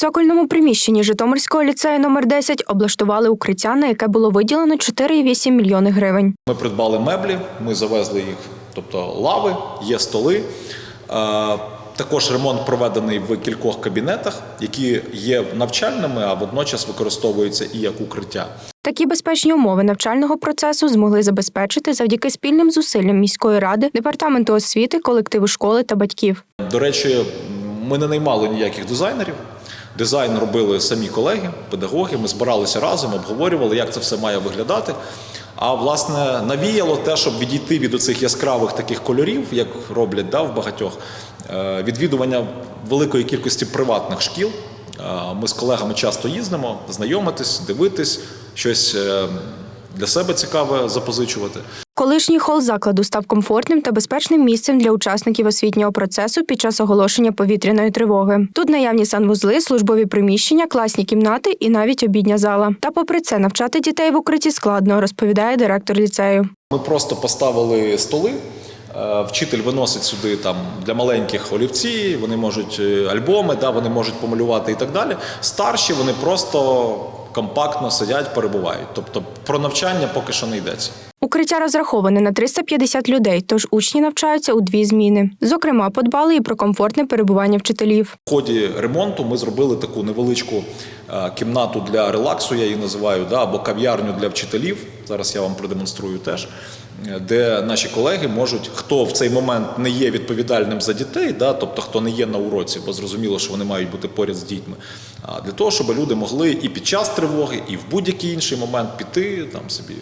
цокольному приміщенні Житомирського ліцею номер 10 облаштували укриття, на яке було виділено 4,8 мільйони гривень. Ми придбали меблі, ми завезли їх, тобто лави, є столи. Е, Також ремонт проведений в кількох кабінетах, які є навчальними, а водночас використовуються і як укриття. Такі безпечні умови навчального процесу змогли забезпечити завдяки спільним зусиллям міської ради, департаменту освіти, колективу школи та батьків. До речі, ми не наймали ніяких дизайнерів. Дизайн робили самі колеги, педагоги. Ми збиралися разом, обговорювали, як це все має виглядати. А власне навіяло те, щоб відійти від оцих яскравих таких кольорів, як роблять да, в багатьох, е, відвідування великої кількості приватних шкіл. Е, Ми з колегами часто їздимо, знайомитись, дивитись, щось е, для себе цікаве запозичувати. Колишній хол закладу став комфортним та безпечним місцем для учасників освітнього процесу під час оголошення повітряної тривоги. Тут наявні санвузли, службові приміщення, класні кімнати і навіть обідня зала. Та, попри це, навчати дітей в укритті складно, розповідає директор ліцею. Ми просто поставили столи. е, Вчитель виносить сюди там для маленьких олівці, вони можуть е, альбоми, да, вони можуть помалювати і так далі. Старші вони просто компактно сидять, перебувають. Тобто про навчання поки що не йдеться. Укриття розраховане на 350 людей, тож учні навчаються у дві зміни. Зокрема, подбали і про комфортне перебування вчителів. В ході ремонту ми зробили таку невеличку е, кімнату для релаксу, я її називаю, да, або кав'ярню для вчителів. Зараз я вам продемонструю теж, е, де наші колеги можуть, хто в цей момент не є відповідальним за дітей, да, тобто хто не є на уроці, бо зрозуміло, що вони мають бути поряд з дітьми. А для того, щоб люди могли і під час тривоги, і в будь-який інший момент піти там собі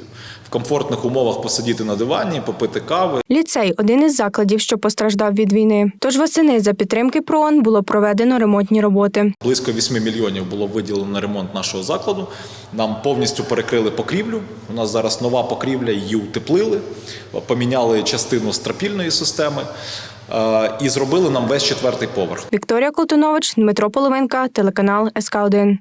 в комфортних умовах посидіти на дивані, попити кави. Ліцей один із закладів, що постраждав від війни. Тож восени за підтримки ПРООН було проведено ремонтні роботи. Близько 8 мільйонів було виділено на ремонт нашого закладу. Нам повністю перекрили покрівлю. У нас зараз нова покрівля, її утеплили, поміняли частину стропільної системи е, і зробили нам весь четвертий поверх. Вікторія Колтунович, Дмитро Половинка, телеканал СК 1